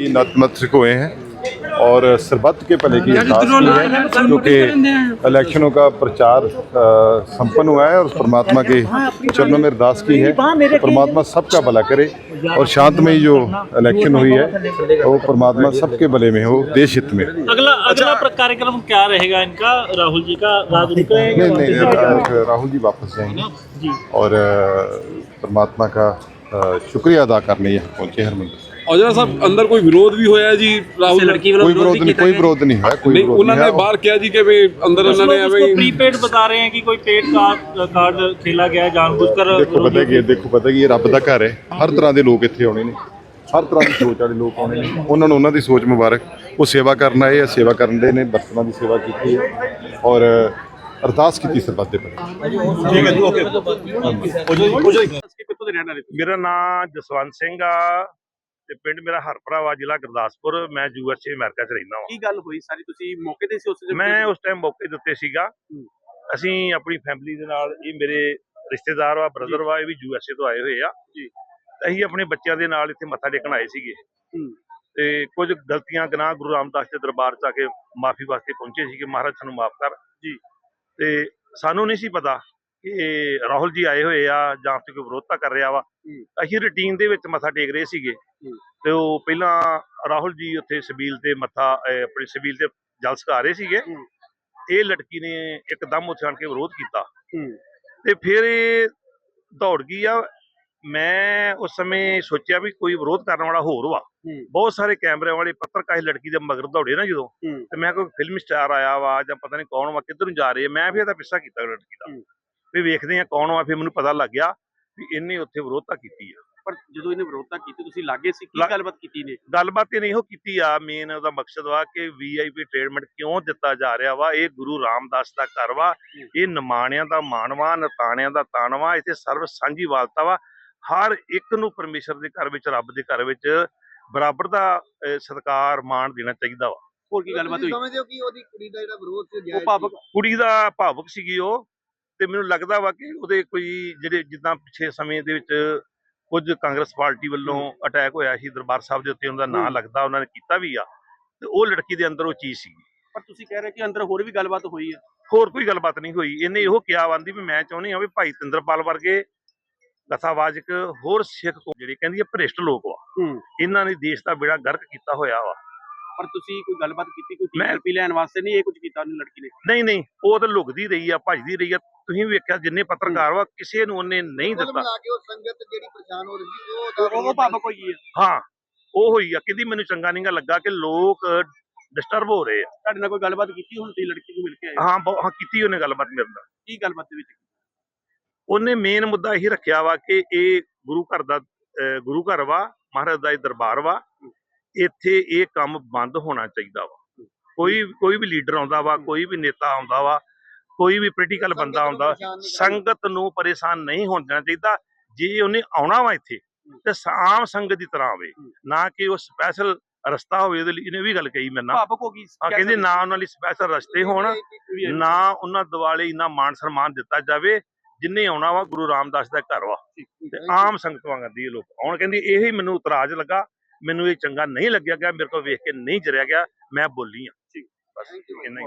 की नतमस्तक हुए हैं और सरबत के भले की अरदास की है। क्योंकि इलेक्शनों का प्रचार संपन्न हुआ है और परमात्मा के चरणों में अरदास की है। परमात्मा सबका भला करे और शांतमयी जो इलेक्शन हुई है वो परमात्मा सबके भले में हो देश हित में। अगला अगला कार्यक्रम क्या रहेगा इनका? राहुल जी का राज रुकेगा नहीं राहुल जी वापस जाएँगे। और परमात्मा का शुक्रिया अदा करने यहाँ पहुँचे हरमंदिर ਔਜਲਾ ਸਾਹਿਬ ਅੰਦਰ ਕੋਈ ਵਿਰੋਧ ਵੀ ਹੋਇਆ ਜੀ ਰਾਹੁਲ ਕੋਈ ਵਿਰੋਧ ਨਹੀਂ ਕੋਈ ਵਿਰੋਧ ਨਹੀਂ ਹੋਇਆ ਕੋਈ ਨਹੀਂ ਉਹਨਾਂ ਨੇ ਬਾਹਰ ਕਿਹਾ ਜੀ ਕਿ ਵੀ ਅੰਦਰ ਉਹਨਾਂ ਨੇ ਐਵੇਂ ਪ੍ਰੀਪੇਡ ਬਤਾ ਰਹੇ ਹਨ ਕਿ ਕੋਈ ਪੇਡ ਕਾਰਡ ਖੇਲਾ ਗਿਆ ਜਾਣਬੁੱਝ ਕਰ ਦੇਖੋ ਪਤਾ ਕੀ ਦੇਖੋ ਪਤਾ ਕੀ ਇਹ ਰੱਬ ਦਾ ਘਰ ਹੈ। ਹਰ ਤਰ੍ਹਾਂ ਦੇ ਲੋਕ ਇੱਥੇ ਆਉਣੇ ਨੇ। ਹਰ ਤਰ੍ਹਾਂ ਦੀ ਸੋਚ ਵਾਲੇ ਲੋਕ ਆਉਣੇ ਨੇ। ਉਹਨਾਂ ਨੂੰ ਉਹਨਾਂ ਦੀ ਸੋਚ ਮੁਬਾਰਕ। ਉਹ ਸੇਵਾ ਕਰਨ ਆਏ ਆ ਸੇਵਾ ਕਰਨ ਦੇ ਨੇ ਬਰਤਨਾਂ ਦੀ ਸੇਵਾ ਕੀਤੀ ਹੈ। ਔਰ ਅਰਦਾਸ ਕੀਤੀ ਸਰਬੱਤ ਦੇ। ਪ੍ਰਤੀ ਮੇਰਾ ਨਾਮ ਜਸਵੰਤ ਸਿੰਘ ਆ। ਤੇ ਪਿੰਡ ਮੇਰਾ ਹਰਪਰਾ ਵਾ ਜ਼ਿਲ੍ਹਾ ਗੁਰਦਾਸਪੁਰ ਮੈਂ ਯੂਐਸਏ ਅਮਰੀਕਾ 'ਚ ਰਹਿੰਦਾ ਕੀ ਗੱਲ ਹੋਈ? ਸਾਰੀ ਤੁਸੀਂ ਮੌਕੇ ਤੇ ਸੀ ਉਸ ਵਾਂ ਮੈਂ ਉਸ ਟਾਈਮ ਮੌਕੇ ਦੇ ਉੱਤੇ ਸੀਗਾ। ਅਸੀਂ ਆਪਣੀ ਫੈਮਿਲੀ ਦੇ ਨਾਲ ਇਹ ਮੇਰੇ ਰਿਸ਼ਤੇਦਾਰ ਵਾ ਬ੍ਰਦਰ ਵਾ ਇਹ ਵੀ ਯੂਐਸਏ ਤੋਂ ਆਏ ਹੋਏ ਆ। ਜੀ। ਅਸੀਂ ਆਪਣੇ ਬੱਚਿਆਂ ਦੇ ਨਾਲ ਇੱਥੇ ਮੱਥਾ ਟੇਕਣ ਆਏ ਸੀਗੇ। ਹੂੰ। ਤੇ ਕੁਝ ਗਲਤੀਆਂ ਗੁਨਾਹ ਗੁਰੂ ਰਾਮਦਾਸ ਦੇ ਦਰਬਾਰ 'ਚ ਆ ਕੇ ਮਾਫੀ ਵਾਸਤੇ ਪਹੁੰਚੇ ਸੀਗੇ। ਮਹਾਰਾਜ ਸਾਨੂੰ ਮਾਫ ਕਰ। ਜੀ। ਤੇ ਸਾਨੂੰ ਨਹੀਂ ਸੀ ਪਤਾ ਕਿ ਰਾਹੁਲ ਜੀ ਆਏ ਹੋਏ ਆ ਜਾਂ ਫਿਰ ਕੋਈ ਵਿਰੋਧਤਾ ਕਰ ਰਿਹਾ ਵਾ ਅਸੀਂ ਰੁਟੀਨ ਦੇ ਵਿੱਚ ਮੱਥਾ ਟੇਕ ਰਹੇ ਸੀਗੇ ਤੇ ਉਹ ਪਹਿਲਾਂ ਰਾਹੁਲ ਜੀ ਉੱਥੇ ਸਬੀਲ ਤੇ ਮੱਥਾ ਆਪਣੀ ਸਬੀਲ ਤੇ ਜਲ ਸਕਾ ਰਹੇ ਸੀਗੇ। ਇਹ ਲੜਕੀ ਨੇ ਇੱਕਦਮ ਉੱਥੇ ਆਣ ਕੇ ਵਿਰੋਧ ਕੀਤਾ। ਤੇ ਫਿਰ ਇਹ ਦੌੜ ਗਈ ਆ ਮੈਂ ਉਸ ਸਮੇਂ ਸੋਚਿਆ ਵੀ ਕੋਈ ਵਿਰੋਧ ਕਰਨ ਵਾਲਾ ਹੋਰ ਵਾ। ਬਹੁਤ ਸਾਰੇ ਕੈਮਰੇ ਵਾਲੇ ਪੱਤਰਕਾਰ ਇਸ ਲੜਕੀ ਦੇ ਮਗਰ ਦੌੜੇ ਨਾ ਜਦੋਂ। ਤੇ ਮੈਂ ਕੋਈ ਫਿਲਮ ਸਟਾਰ ਆਇਆ ਵਾ ਜਾਂ ਪਤਾ ਨਹੀਂ ਕੌਣ ਵਾ ਕਿੱਧਰ ਨੂੰ ਜਾ ਰਹੇ ਮੈਂ ਫਿਰ ਇਹਦਾ ਪਿੱਛਾ ਕੀਤਾ ਲੜਕੀ ਦਾ। ਵੀ ਵੇਖਦੇ ਆ ਕੌਣ ਵਾ ਫਿਰ ਮੈਨੂੰ ਪਤਾ ਲੱਗ ਗਿਆ ਵੀ ਇਹਨੇ ਉੱਥੇ ਵਿਰੋਧਤਾ ਕੀਤੀ ਆ। ਪਰ ਜਦੋਂ ਇਹਨੇ ਵਿਰੋਧਤਾ ਕੀਤੀ ਤੁਸੀਂ ਲਾਗੇ ਸੀ ਕੀ ਗੱਲਬਾਤ ਕੀਤੀ ਨੇ? ਗੱਲਬਾਤ ਇਹ ਨਹੀਂ ਉਹ ਕੀਤੀ ਆ ਮੇਨ ਉਹਦਾ ਮਕਸਦ ਵਾ ਕਿ ਵੀਆਈਪੀ ਟ੍ਰੀਟਮੈਂਟ ਕਿਉਂ ਦਿੱਤਾ ਜਾ ਰਿਹਾ ਵਾ ਇਹ ਗੁਰੂ ਰਾਮਦਾਸ ਦਾ ਘਰ ਵਾ ਇਹ ਨਿਮਾਣਿਆਂ ਦਾ ਮਾਣਵਾ ਨਤਾਣਿਆਂ ਦਾ ਤਾਣਵਾ ਇੱਥੇ ਸਰਵ ਸਾਂਝੀ ਵਾਲਤਾ ਵਾ। ਹਰ ਇੱਕ ਨੂੰ ਪਰਮੇਸ਼ਰ ਦੇ ਘਰ ਵਿੱਚ ਰੱਬ ਦੇ ਘਰ ਵਿੱਚ ਬਰਾਬਰ ਦਾ ਸਤਿਕਾਰ ਮਾਣ ਦੇਣਾ ਚਾਹੀਦਾ ਵਾ। ਹੋਰ ਕੀ ਗੱਲਬਾਤ ਹੋਈ? ਸਮਝਦੇ ਹੋ ਕਿ ਉਹਦੀ ਕੁੜੀ ਦਾ ਜਿਹੜਾ ਵਿਰੋਧ ਸੀ ਉਹ ਭਾਵਕ ਕੁੜੀ ਦਾ ਭਾਵੁਕ ਸੀਗੀ ਉਹ। ਤੇ ਮੈਨੂੰ ਲੱਗਦਾ ਵਾ ਕਿ ਉਹਦੇ ਕੋਈ ਜਿਹੜੇ ਜਿੱਦਾਂ ਪਿਛੇ ਸਮੇਂ ਦੇ ਵਿੱਚ ਕੁਝ ਕਾਂਗਰਸ ਪਾਰਟੀ ਵੱਲੋਂ ਅਟੈਕ ਹੋਇਆ ਸੀ ਦਰਬਾਰ ਸਾਹਿਬ ਦੇ ਉੱਤੇ ਉਹਦਾ ਨਾਂ ਹੂੰ। ਲੱਗਦਾ ਉਹਨਾਂ ਨੇ ਕੀਤਾ ਵੀ ਆ ਤੇ ਉਹ ਲੜਕੀ ਦੇ ਅੰਦਰ ਉਹ ਚੀਜ਼ ਸੀਗੀ। ਪਰ ਤੁਸੀਂ ਕਹਿ ਰਹੇ ਕਿ ਅੰਦਰ ਹੋਰ ਵੀ ਗੱਲਬਾਤ ਹੋਈ ਹੈ ਹੋਰ ਕੋਈ ਗੱਲਬਾਤ ਨਹੀਂ ਹੋਈ। ਇਹਨੇ ਇਹੋ ਕਿਹਾ ਆਂਦੀ ਵੀ ਮੈਂ ਚਾਹੁੰਦੀ ਹਾਂ ਵੀ ਭਾਈ ਤਿੰਦਰਪਾਲ ਵਰਗੇ ਕਥਾਵਾਚਕ ਹੋਰ ਸਿੱਖ ਕੌਮ ਜਿਹੜੇ ਕਹਿੰਦੀ ਆ ਭ੍ਰਿਸ਼ਟ ਲੋਕ ਵਾ। ਇਹਨਾਂ ਨੇ ਦੇਸ਼ ਦਾ ਬੇੜਾ ਗਰਕ ਕੀਤਾ ਹੋਇਆ ਵਾ। ਪਰ ਤੁਸੀਂ ਕੋਈ ਗੱਲਬਾਤ ਕੀਤੀ ਕੋਈ ਟੀਆਰਪੀ ਲੈਣ ਵਾਸਤੇ ਨਹੀਂ ਇਹ ਕੁਝ ਕੀਤਾ ਉਹਨੇ ਲੜਕੀ ਨੇ? ਨਹੀਂ ਨਹੀਂ ਉਹ ਤਾਂ ਲੁਕਦੀ ਰਹੀ ਆ ਭੱਜਦੀ ਰਹੀ ਆ ਤੁਸੀਂ ਵੀ ਵੇਖਿਆ ਜਿੰਨੇ ਪੱਤਰਕਾਰ ਵਾ ਕਿਸੇ ਨੂੰ ਉਹਨੇ ਨਹੀਂ ਦਿੱਤਾ। ਸੰਗਤ ਜਿਹੜੀ ਪਰੇਸ਼ਾਨ ਹੋ ਰਹੀ ਉਹ ਉਹ ਉਹ ਭਾਵਕ ਹੋਈ ਹੈ। ਹਾਂ ਉਹ ਹੋਈ ਆ। ਕਹਿੰਦੀ ਮੈਨੂੰ ਚੰਗਾ ਨਹੀਂਗਾ ਲੱਗਾ ਕਿ ਲੋਕ ਡਿਸਟਰਬ ਹੋ ਰਹੇ ਆ। ਤੁਹਾਡੇ ਨਾਲ ਕੋਈ ਗੱਲਬਾਤ ਕੀਤੀ ਹੁਣ ਤੁਸੀਂ ਲੜਕੀ ਨੂੰ ਮਿਲ ਕੇ ਆਏ? ਹੋ। ਹਾਂ ਬਹੁ- ਹਾਂ ਕੀਤੀ ਉਹਨੇ ਗੱਲਬਾਤ ਮੇਰੇ ਨਾਲ। ਕੀ ਗੱਲਬਾਤ ਦੇ ਵਿੱਚ ਉਹਨੇ ਮੇਨ ਮੁੱਦਾ ਇਹੀ ਰੱਖਿਆ ਵਾ ਕਿ ਇਹ ਗੁਰੂ ਘਰ ਦਾ ਅਹ ਗੁਰੂ ਘਰ ਵਾ ਮਹਾਰਾਜ ਦਾ ਇਹ ਦਰਬਾਰ ਵਾ ਇੱਥੇ ਇਹ ਕੰਮ ਬੰਦ ਹੋਣਾ ਚਾਹੀਦਾ ਵਾ। ਕੋਈ ਕੋਈ ਵੀ ਲੀਡਰ ਆਉਂਦਾ ਵਾ ਕੋਈ ਵੀ ਨੇਤਾ ਆਉਂਦਾ ਵਾ ਕੋਈ ਵੀ ਪੋਲੀਟੀਕਲ ਬੰਦਾ ਨੂੰ ਕਰਨਾ। ਸੰਗਤ ਨੂੰ ਪਰੇਸ਼ਾਨ ਨਹੀਂ ਹੋਣ ਦੇਣਾ ਚਾਹੀਦਾ। ਜੇ ਉਹਨੇ ਆਉਣਾ ਵਾ ਇੱਥੇ ਤੇ ਆਮ ਸੰਗਤ ਦੀ ਤਰ੍ਹਾਂ ਆਵੇ ਨਾ ਕਿ ਉਹ ਸਪੈਸ਼ਲ ਰਸਤਾ ਹੋਵੇ ਉਹਦੇ ਲਈ ਇਹਨੇ ਵੀ ਗੱਲ ਕਹੀ ਨਾਲ। ਭਾਵਕ ਹੋ ਗਈ ਆ ਕਹਿੰਦੇ ਨਾ ਉਹਨਾਂ ਲਈ ਸਪੈਸ਼ਲ ਰਸਤੇ ਹੋਣ ਨਾ ਉਹਨਾਂ ਦਿਵਾਲੇ ਇੰਨਾ ਮਾਣ ਸਨਮਾਨ ਦਿੱਤਾ ਜਾਵੇ ਜਿੰਨੇ ਆਉਣਾ ਵਾ ਗੁਰੂ ਰਾਮਦਾਸ ਦਾ ਘਰ ਵਾ। ਤੇ ਆਮ ਸੰਗਤ ਵਾਂਗਦੀ ਇਹ ਲੋਕ ਆਉਣ ਕਹਿੰਦੀ ਇਹੀ ਮੈਨੂੰ ਇਤਰਾਜ਼ ਲੱਗਾ ਮੈਨੂੰ ਇਹ ਚੰਗਾ ਨਹੀਂ ਲੱਗਿਆ ਗਿਆ ਮੇਰੇ ਕੋਲ ਵੇਖ ਕੇ ਨਹੀਂ ਜਰਿਆ ਗਿਆ ਮੈਂ ਬੋਲੀ ਆ। ਬਸ ਇੰਨਾ ਹੀ।